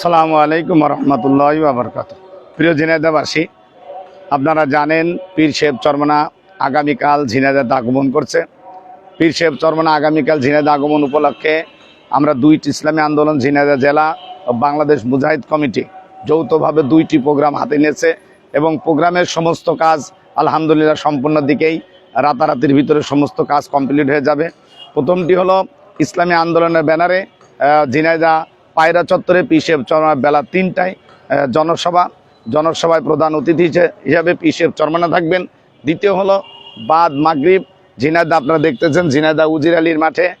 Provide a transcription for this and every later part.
সালামু আলাইকুম রহমতুল্লাহ আবরকাত প্রিয় ঝিনাইদাবাসী আপনারা জানেন পীর শেব চরমনা আগামীকাল ঝিনাইদাতে আগমন করছে। পীর শেব চরমনা আগামীকাল ঝিনাইদা আগমন উপলক্ষে আমরা দুইটি ইসলামী আন্দোলন ঝিনাইদা জেলা ও বাংলাদেশ মুজাহিদ কমিটি যৌথভাবে দুইটি প্রোগ্রাম হাতে নিয়েছে এবং প্রোগ্রামের সমস্ত কাজ আলহামদুলিল্লাহ সম্পূর্ণ দিকেই রাতারাতির ভিতরে সমস্ত কাজ কমপ্লিট হয়ে যাবে। প্রথমটি হলো ইসলামী আন্দোলনের ব্যানারে ঝিনাইদা পায়রা চত্বরে পিসেব বেলা তিনটায় জনসভা। জনসভায় প্রধান অতিথি হিসে- হিসাবে পিসেব চরমানা থাকবেন। দ্বিতীয় হলো বাদ মাগরিব। ঝিনাইদা আপনারা দেখতেছেন ঝিনাইদা উজির আলীর মাঠে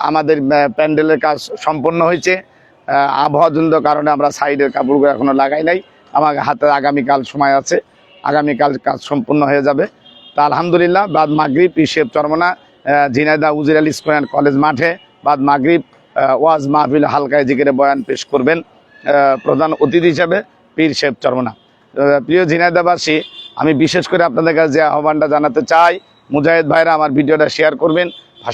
আমাদের প্যান্ডেলের কাজ সম্পন্ন হয়েছে। আবহাওয়াজনিত কারণে আমরা সাইডের কাপড়গুলো এখনও লাগাই নাই। আমার হাতে আগামীকাল সময় আছে। আগামীকাল কাজ সম্পূর্ণ হয়ে যাবে। তা আলহামদুলিল্লাহ, বাদ মাগরিব পিসেব চরমনা ঝিনাইদা উজির আলী স্কোয়ার কলেজ মাঠে, বাদ মাগরিব ওয়াজ মাহফিল হালকায় জিকিরে বয়ান পেশ করবেন প্রধান অতিথি হিসাবে পীর শেব চরমনা। প্রিয় ঝিনাইদাবাসী আমি বিশেষ করে আপনাদের কাছে যে আহ্বানটা জানাতে চাই, মুজাহিদ ভাইরা আমার ভিডিওটা শেয়ার করবেন।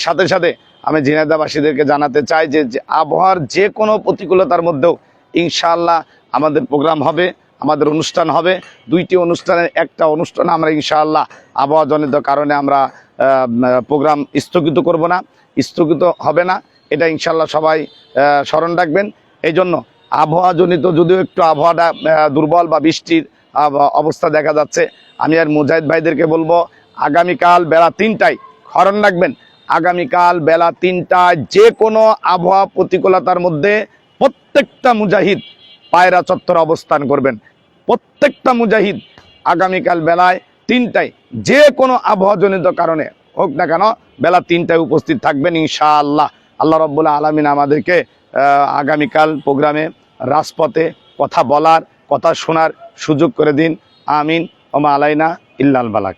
সাথে সাথে আমি ঝিনাইদাবাসীদেরকে জানাতে চাই যে আবহাওয়ার যে কোনো প্রতিকূলতার মধ্যেও ইনশাআল্লাহ আমাদের প্রোগ্রাম হবে, আমাদের অনুষ্ঠান হবে। দুইটি অনুষ্ঠানের একটা অনুষ্ঠান আমরা ইনশাআল্লাহ আবহাওয়াজনিত কারণে আমরা প্রোগ্রাম স্থগিত করব না। স্থগিত হবে না। এটা ইনশাল্লাহ সবাই স্মরণ রাখবেন। এই জন্য আবহাওয়াজনিত যদিও একটু আবহাওয়াটা দুর্বল বা বৃষ্টির অবস্থা দেখা যাচ্ছে, আমি আর মুজাহিদ ভাইদেরকে বলব, আগামীকাল বেলা তিনটায় স্মরণ রাখবেন। আগামীকাল বেলা তিনটায় যে কোনো আবহাওয়া প্রতিকূলতার মধ্যে প্রত্যেকটা মুজাহিদ পায়রা চত্বর অবস্থান করবেন। প্রত্যেকটা মুজাহিদ আগামীকাল বেলায় তিনটায় যে কোনো আবহাওয়াজনিত কারণে, হোক না কেন, বেলা তিনটায় উপস্থিত থাকবেন ইনশাআল্লাহ। আল্লাহ রব্বুল্লাহ আলমিন আমাদেরকে আগামীকাল প্রোগ্রামে রাজপথে কথা বলার, কথা শোনার সুযোগ করে দিন। আমিন। ওমা আলাইনা ইল্লাল বালাক।